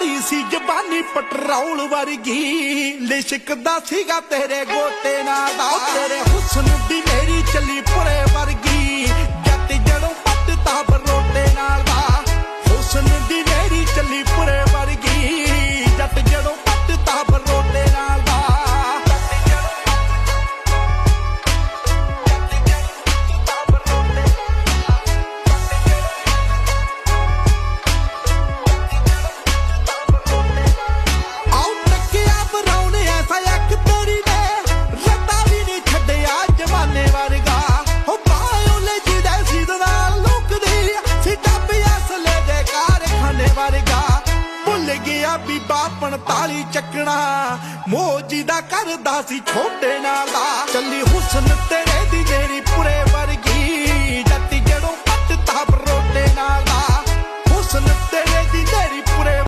ਮਾੜੀ ਸੀ ਜ਼ਬਾਨੀ ਪਟਰੌਲ ਵਰਗੀ। ਲਿਸ਼ਕਦਾ ਸੀਗਾ ਤੇਰੇ ਗੋਤੇ ਨਾਲ। ਤੇਰੇ ਹੁਸਨ ਦੀ ਬਾਪਣ ਤਾਲੀ ਚੱਕਣਾ ਮੋਜੀ ਦਾ ਕਰਦਾ ਸੀ ਛੋਟੇ ਨਾਲ ਦਾ। ਚੱਲੀ ਹੁਸਨ ਤੇ